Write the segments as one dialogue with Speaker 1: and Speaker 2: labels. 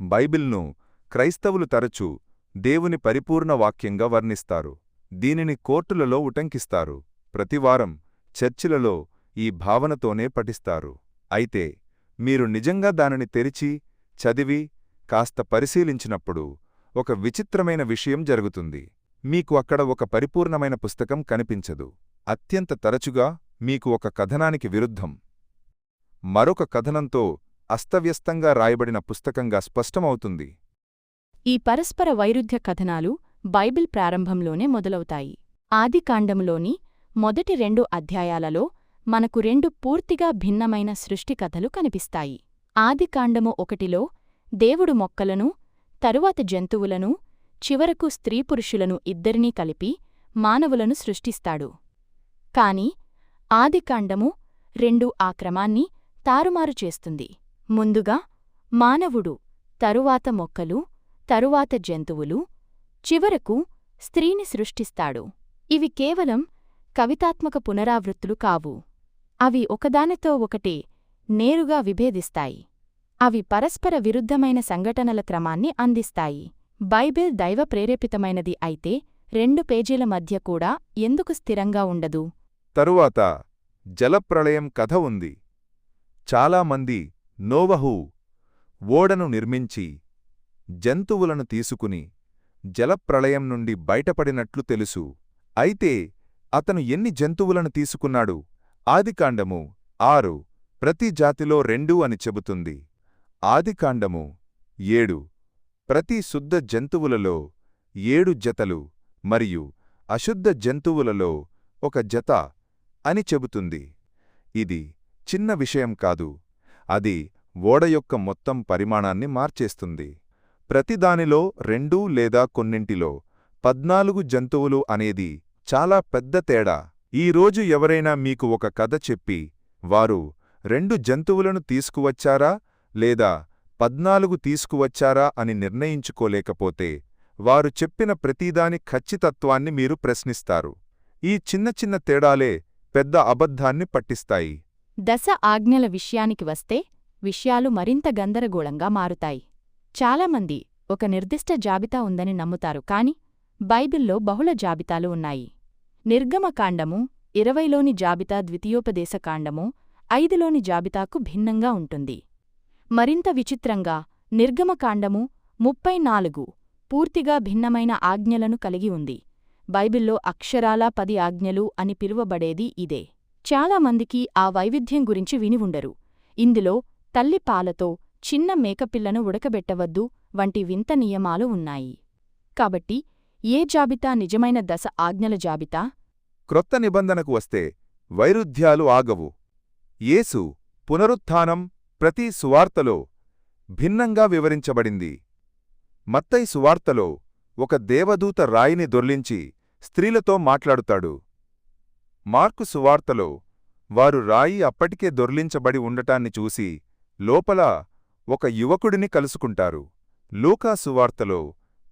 Speaker 1: బైబిల్ను క్రైస్తవులు తరచూ దేవుని పరిపూర్ణ వాక్యంగా వర్ణిస్తారు. దీనిని కోర్టులలో ఉటంకిస్తారు. ప్రతివారం చర్చిలలో ఈ భావనతోనే పఠిస్తారు. అయితే మీరు నిజంగా దానిని తెరిచి చదివి కాస్త పరిశీలించినప్పుడు ఒక విచిత్రమైన విషయం జరుగుతుంది. మీకు అక్కడ ఒక పరిపూర్ణమైన పుస్తకం కనిపించదు. అత్యంత తరచుగా మీకు ఒక కథనానికి విరుద్ధం. మరొక కథనంతో అస్తవ్యస్తంగా రాయబడిన పుస్తకంగా స్పష్టమవుతుంది.
Speaker 2: ఈ పరస్పర వైరుధ్య కథనాలు బైబిల్ ప్రారంభంలోనే మొదలవుతాయి. ఆదికాండంలోని మొదటి రెండు అధ్యాయాలలో మనకు రెండు పూర్తిగా భిన్నమైన సృష్టి కథలు కనిపిస్తాయి. ఆదికాండము ఒకటిలో దేవుడు మొక్కలను తరువాత జంతువులను చివరకు స్త్రీపురుషులను ఇద్దరినీ కలిపి మానవులను సృష్టిస్తాడు. కాని ఆదికాండము రెండు ఆ క్రమాన్ని తారుమారు చేస్తుంది. ముందుగా మానవుడు తరువాత మొక్కలు తరువాత జంతువులు చివరకు స్త్రీని సృష్టిస్తాడు. ఇవి కేవలం కవితాత్మక పునరావృత్తులు కావు. అవి ఒకదానితో ఒకటి నేరుగా విభేదిస్తాయి. అవి పరస్పర విరుద్ధమైన సంఘటనల క్రమాన్ని అందిస్తాయి. బైబిల్ దైవ ప్రేరేపితమైనది అయితే రెండు పేజీల మధ్య కూడా ఎందుకు స్థిరంగా ఉండదు?
Speaker 1: తరువాత జలప్రళయం కథ ఉంది. చాలామంది నోవహు ఓడను నిర్మించి జంతువులను తీసుకుని జలప్రళయం నుండి బయటపడినట్లు తెలుసు. అయితే అతను ఎన్ని జంతువులను తీసుకున్నాడు? ఆదికాండము ఆరు ప్రతి జాతిలో రెండు అని చెబుతుంది. ఆదికాండము ఏడు ప్రతి శుద్ధ జంతువులలో ఏడు జతలు మరియు అశుద్ధ జంతువులలో ఒక జత అని చెబుతుంది. ఇది చిన్న విషయం కాదు. అది ఓడ యొక్క మొత్తం పరిమాణాన్ని మార్చేస్తుంది. ప్రతిదానిలో రెండు లేదా కొన్నింటిలో పద్నాలుగు జంతువులు అనేది చాలా పెద్ద తేడా. ఈరోజు ఎవరైనా మీకు ఒక కథ చెప్పి వారు రెండు జంతువులను తీసుకువచ్చారా లేదా పద్నాలుగు తీసుకువచ్చారా అని నిర్ణయించుకోలేకపోతే వారు చెప్పిన ప్రతిదాని ఖచ్చితత్వాన్ని మీరు ప్రశ్నిస్తారు. ఈ చిన్న చిన్న తేడాలే పెద్ద అబద్ధాన్ని పట్టిస్తాయి.
Speaker 2: దశ ఆజ్ఞల విషయానికి వస్తే విషయాలు మరింత గందరగోళంగా మారుతాయి. చాలామంది ఒక నిర్దిష్ట జాబితా ఉందని నమ్ముతారు కాని బైబిల్లో బహుళ జాబితాలు ఉన్నాయి. నిర్గమకాండము ఇరవైలోని జాబితా ద్వితీయోపదేశకాండము ఐదులోని జాబితాకు భిన్నంగా ఉంటుంది. మరింత విచిత్రంగా నిర్గమకాండము ముప్పై నాలుగు పూర్తిగా భిన్నమైన ఆజ్ఞలను కలిగి ఉంది. బైబిల్లో అక్షరాలా పది ఆజ్ఞలు అని పిలువబడేది ఇదే. చాలామందికి ఆ వైవిధ్యం గురించి విని ఉండరు. ఇందులో తల్లి పాలతో చిన్న మేకపిల్లను ఉడకబెట్టవద్దు వంటి వింత నియమాలు ఉన్నాయి. కాబట్టి ఏ జాబితా నిజమైన దశ ఆజ్ఞల జాబితా?
Speaker 1: క్రొత్త నిబంధనకు వస్తే వైరుధ్యాలు ఆగవు. యేసు పునరుత్థానం ప్రతి సువార్తలో భిన్నంగా వివరించబడింది. మత్తై సువార్తలో ఒక దేవదూత రాయిని దొర్లించి స్త్రీలతో మాట్లాడుతాడు. మార్కు సువార్తలో వారు రాయి అప్పటికే దొర్లించబడి ఉండటాన్ని చూసి లోపల ఒక యువకుడిని కలుసుకుంటారు. లూకా సువార్తలో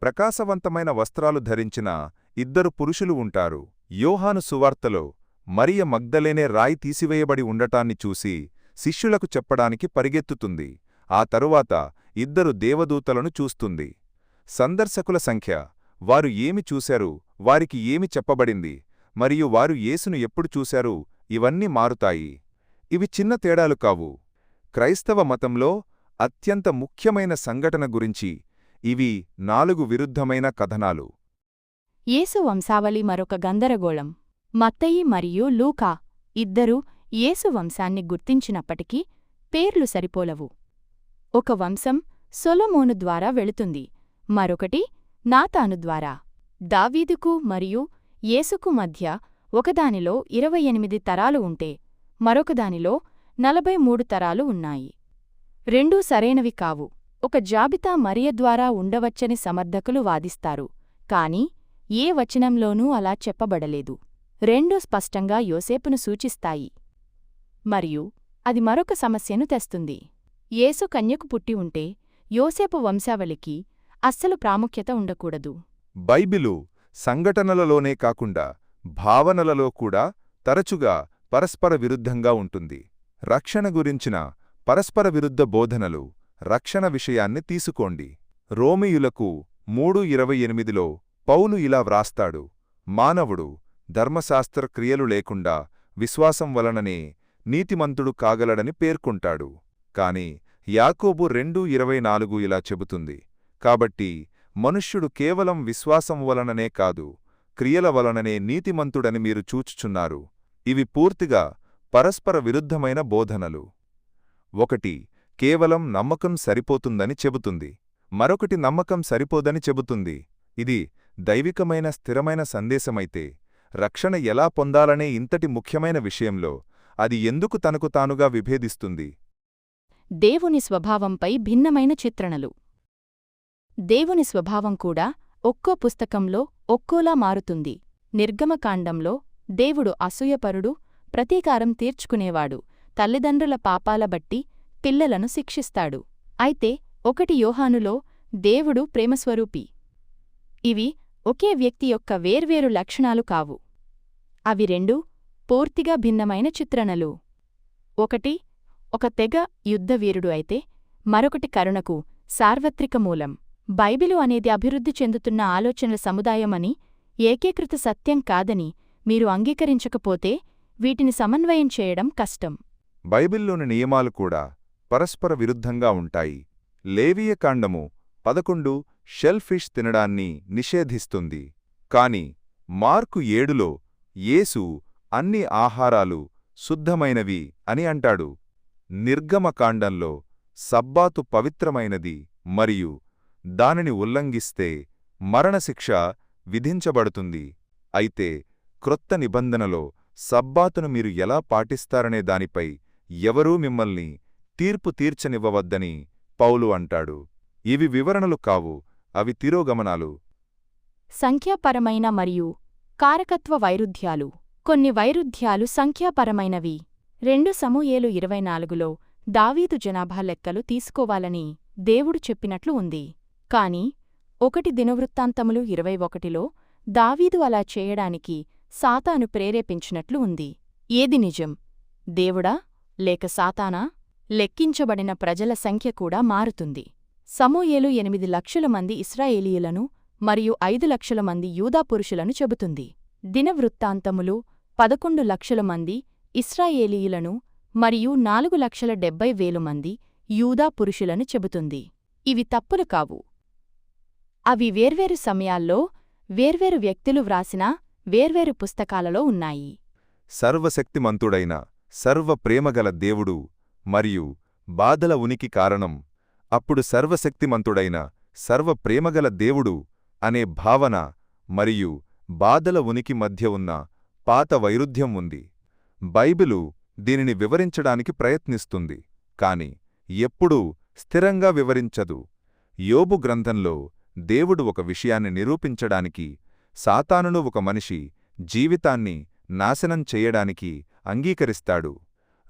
Speaker 1: ప్రకాశవంతమైన వస్త్రాలు ధరించిన ఇద్దరు పురుషులు ఉంటారు. యోహాను సువార్తలో మరియ మగ్దలేనే రాయి తీసివేయబడి ఉండటాన్ని చూసి శిష్యులకు చెప్పడానికి పరిగెత్తుతుంది. ఆ తరువాత ఇద్దరు దేవదూతలను చూస్తుంది. సందర్శకుల సంఖ్య వారు ఏమి చూశారు? వారికి ఏమి చెప్పబడింది? మరియు వారు యేసును ఎప్పుడు చూశారు? ఇవన్నీ మారుతాయి. ఇవి చిన్న తేడాలు కావు. క్రైస్తవ మతంలో అత్యంత ముఖ్యమైన సంఘటన గురించి ఇవి నాలుగు విరుద్ధమైన కథనాలు.
Speaker 2: యేసు వంశావళి మరొక గందరగోళం. మత్తయి మరియు లూకా ఇద్దరూ యేసు వంశాన్ని గుర్తించినప్పటికీ పేర్లు సరిపోలవు. ఒక వంశం సొలమోను ద్వారా వెళుతుంది. మరొకటి నాతాను ద్వారా. దావీదుకు మరియు యేసుకు మధ్య ఒకదానిలో ఇరవై ఎనిమిది తరాలు ఉంటే మరొకదానిలో నలభై మూడు తరాలు ఉన్నాయి. రెండూ సరైనవి కావు. ఒక జాబితా మరియ ద్వారా ఉండవచ్చని సమర్థకులు వాదిస్తారు కాని ఏ వచనంలోనూ అలా చెప్పబడలేదు. రెండూ స్పష్టంగా యోసేపును సూచిస్తాయి. మరియు అది మరొక సమస్యను తెస్తుంది. యేసు కన్యకు పుట్టి ఉంటే యోసేపు వంశావళికి అస్సలు ప్రాముఖ్యత ఉండకూడదు.
Speaker 1: బైబిలు సంఘటనలలోనే కాకుండా భావనలలో కూడా తరచుగా పరస్పర విరుద్ధంగా ఉంటుంది. రక్షణ గురించిన పరస్పర విరుద్ధ బోధనలు రక్షణ విషయాన్ని తీసుకోండి. రోమియులకు మూడు ఇరవై ఎనిమిదిలో పౌలు ఇలా వ్రాస్తాడు మానవుడు ధర్మశాస్త్ర క్రియలు లేకుండా విశ్వాసం వలననే నీతిమంతుడు కాగలడని పేర్కొంటాడు. కాని యాకోబు రెండు ఇరవై నాలుగు ఇలా చెబుతుంది కాబట్టి మనుష్యుడు కేవలం విశ్వాసం వలననే కాదు క్రియల వలననే నీతిమంతుడని మీరు చూచుచున్నారు. ఇవి పూర్తిగా పరస్పర విరుద్ధమైన బోధనలు. ఒకటి కేవలం నమ్మకం సరిపోతుందని చెబుతుంది. మరొకటి నమ్మకం సరిపోదని చెబుతుంది. ఇది దైవికమైన స్థిరమైన సందేశమైతే రక్షణ ఎలా పొందాలనే ఇంతటి ముఖ్యమైన విషయంలో అది ఎందుకు తనకు తానుగా విభేదిస్తుంది?
Speaker 2: దేవుని స్వభావంపై భిన్నమైన చిత్రణలు. దేవుని స్వభావం కూడా ఒక్కో పుస్తకంలో ఒక్కోలా మారుతుంది. నిర్గమకాండంలో దేవుడు అసూయపరుడు ప్రతీకారం తీర్చుకునేవాడు తల్లిదండ్రుల పాపాల బట్టి పిల్లలను శిక్షిస్తాడు. అయితే ఒకటి యోహానులో దేవుడు ప్రేమస్వరూపి. ఇవి ఒకే వ్యక్తి యొక్క వేర్వేరు లక్షణాలు కావు. అవి రెండూ పూర్తిగా భిన్నమైన చిత్రణలు. ఒకటి ఒక తెగ యుద్ధవీరుడు అయితే మరొకటి కరుణకు సార్వత్రిక మూలం. బైబిలు అనేది అభివృద్ధి చెందుతున్న ఆలోచనల సముదాయమని ఏకీకృత సత్యం కాదని మీరు అంగీకరించకపోతే వీటిని సమన్వయం చేయడం కష్టం.
Speaker 1: బైబిల్లోని నియమాలు కూడా పరస్పర విరుద్ధంగా ఉంటాయి. లేవీయ కాండము పదకొండు షెల్ ఫిష్ తినడాన్ని నిషేధిస్తుంది. కాని మార్కు ఏడులో యేసు అన్ని ఆహారాలు శుద్ధమైనవి అని అంటాడు. నిర్గమకాండంలో సబ్బాతు పవిత్రమైనది మరియు దానిని ఉల్లంఘిస్తే మరణశిక్ష విధించబడుతుంది. అయితే క్రొత్త నిబంధనలో సబ్బాతును మీరు ఎలా పాటిస్తారనే దానిపై ఎవరూ మిమ్మల్ని తీర్పు తీర్చనివ్వవద్దని పౌలు అంటాడు. ఇవి వివరణలు కావు అవి తిరోగమనాలు.
Speaker 2: సంఖ్యాపరమైన మరియు కారకత్వ వైరుధ్యాలు. కొన్ని వైరుధ్యాలు సంఖ్యాపరమైనవి. రెండు సమూయేలు ఇరవై నాలుగులో దావీదు జనాభా లెక్కలు తీసుకోవాలని దేవుడు చెప్పినట్లు ఉంది. కాని ఒకటి దినవృత్తాంతములు ఇరవై ఒకటిలో దావీదు అలా చేయడానికి సాతాను ప్రేరేపించినట్లు ఉంది. ఏది నిజం? దేవుడా లేక సాతానా? లెక్కించబడిన ప్రజల సంఖ్య కూడా మారుతుంది. సమూయేలు ఎనిమిది లక్షల మంది ఇస్రాయేలీయులను మరియు ఐదు లక్షల మంది యూదా పురుషులను చెబుతుంది. దినవృత్తాంతములు పదకొండు లక్షల మంది ఇస్రాయేలీయులను మరియు నాలుగు లక్షల డెబ్బై వేలు మంది యూదా పురుషులను చెబుతుంది. ఇవి తప్పులు కావు. అవి వేర్వేరు సమయాల్లో వేర్వేరు వ్యక్తులు వ్రాసిన వేర్వేరు పుస్తకాలలో ఉన్నాయి.
Speaker 1: సర్వశక్తిమంతుడైన సర్వ ప్రేమగల దేవుడు మరియు బాధల ఉనికి కారణం అప్పుడు సర్వశక్తిమంతుడైన సర్వ ప్రేమగల దేవుడు అనే భావన మరియు బాధల ఉనికి మధ్య ఉన్న పాత వైరుధ్యం ఉంది. బైబిలు దీనిని వివరించడానికి ప్రయత్నిస్తుంది కాని ఎప్పుడూ స్థిరంగా వివరించదు. యోబు గ్రంథంలో దేవుడు ఒక విషయాన్ని నిరూపించడానికి సాతానును ఒక మనిషి జీవితాన్ని నాశనం చెయ్యడానికి అంగీకరిస్తాడు.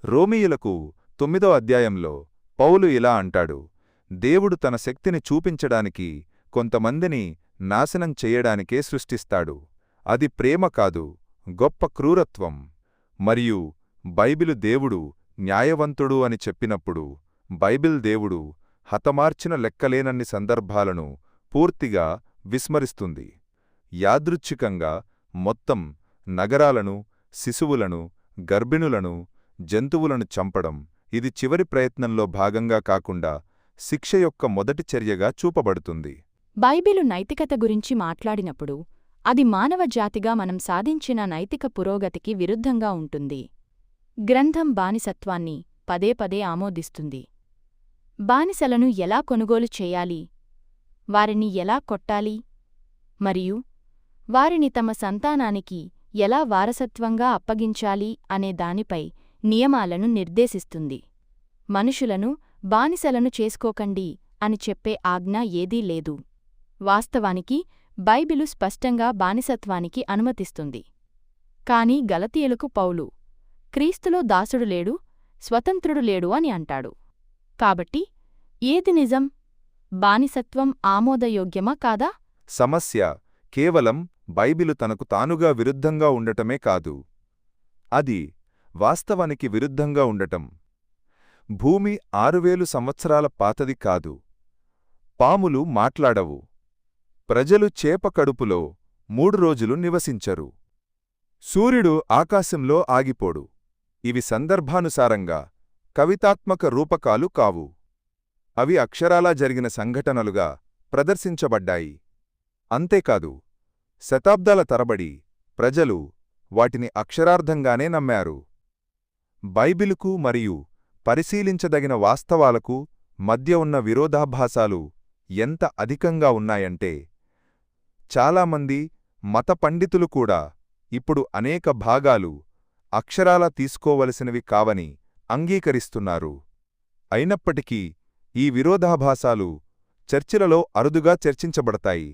Speaker 1: రోమీయులకు తొమ్మిదో అధ్యాయంలో పౌలు ఇలా అంటాడు దేవుడు తన శక్తిని చూపించడానికి కొంతమందిని నాశనం చెయ్యడానికే సృష్టిస్తాడు. అది ప్రేమ కాదు గొప్ప క్రూరత్వం. మరియు బైబిలు దేవుడు న్యాయవంతుడు అని చెప్పినప్పుడు బైబిల్ దేవుడు హతమార్చిన లెక్కలేనన్ని సందర్భాలను పూర్తిగా విస్మరిస్తుంది. యాదృచ్ఛికంగా మొత్తం నగరాలను శిశువులను గర్భిణులను జంతువులను చంపడం ఇది చివరి ప్రయత్నంలో భాగంగా కాకుండా శిక్ష యొక్క మొదటి చర్యగా చూపబడుతుంది.
Speaker 2: బైబిలు నైతికత గురించి మాట్లాడినప్పుడు అది మానవ జాతిగా మనం సాధించిన నైతిక పురోగతికి విరుద్ధంగా ఉంటుంది. గ్రంథం బానిసత్వాన్ని పదే పదే ఆమోదిస్తుంది. బానిసలను ఎలా కొనుగోలు చేయాలి? వారిని ఎలా కొట్టాలి? మరియు వారిని తమ సంతానానికి ఎలా వారసత్వంగా అప్పగించాలి అనే దానిపై నియమాలను నిర్దేశిస్తుంది. మనుషులను బానిసలను చేసుకోకండి అని చెప్పే ఆజ్ఞ ఏదీ లేదు. వాస్తవానికి బైబిలు స్పష్టంగా బానిసత్వానికి అనుమతిస్తుంది. కాని గలతీయులకు పౌలు క్రీస్తులో దాసుడు లేడు స్వతంత్రుడు లేడు అని అంటాడు. కాబట్టి ఏది నిజం? బానిసత్వం ఆమోదయోగ్యమా కాదా?
Speaker 1: సమస్య కేవలం బైబిలు తనకు తానుగా విరుద్ధంగా ఉండటమే కాదు. అది వాస్తవానికి విరుద్ధంగా ఉండటం. భూమి ఆరువేలు సంవత్సరాల పాతది కాదు. పాములు మాట్లాడవు. ప్రజలు చేప కడుపులో మూడు రోజులు నివసించరు. సూర్యుడు ఆకాశంలో ఆగిపోడు. ఇవి సందర్భానుసారంగా కవితాత్మక రూపకాలు కావు. అవి అక్షరాలా జరిగిన సంఘటనలుగా ప్రదర్శించబడ్డాయి. అంతేకాదు శతాబ్దాల తరబడి ప్రజలు వాటిని అక్షరార్థంగానే నమ్మారు. బైబిలుకు మరియు పరిశీలించదగిన వాస్తవాలకు మధ్య ఉన్న విరోధాభాసాలు ఎంత అధికంగా ఉన్నాయంటే చాలామంది మత పండితులు కూడా ఇప్పుడు అనేక భాగాలు అక్షరాలా తీసుకోవలసినవి కావని అంగీకరిస్తున్నారు. అయినప్పటికీ ఈ విరోధాభాసాలు చర్చిలలో అరుదుగా చర్చించబడతాయి.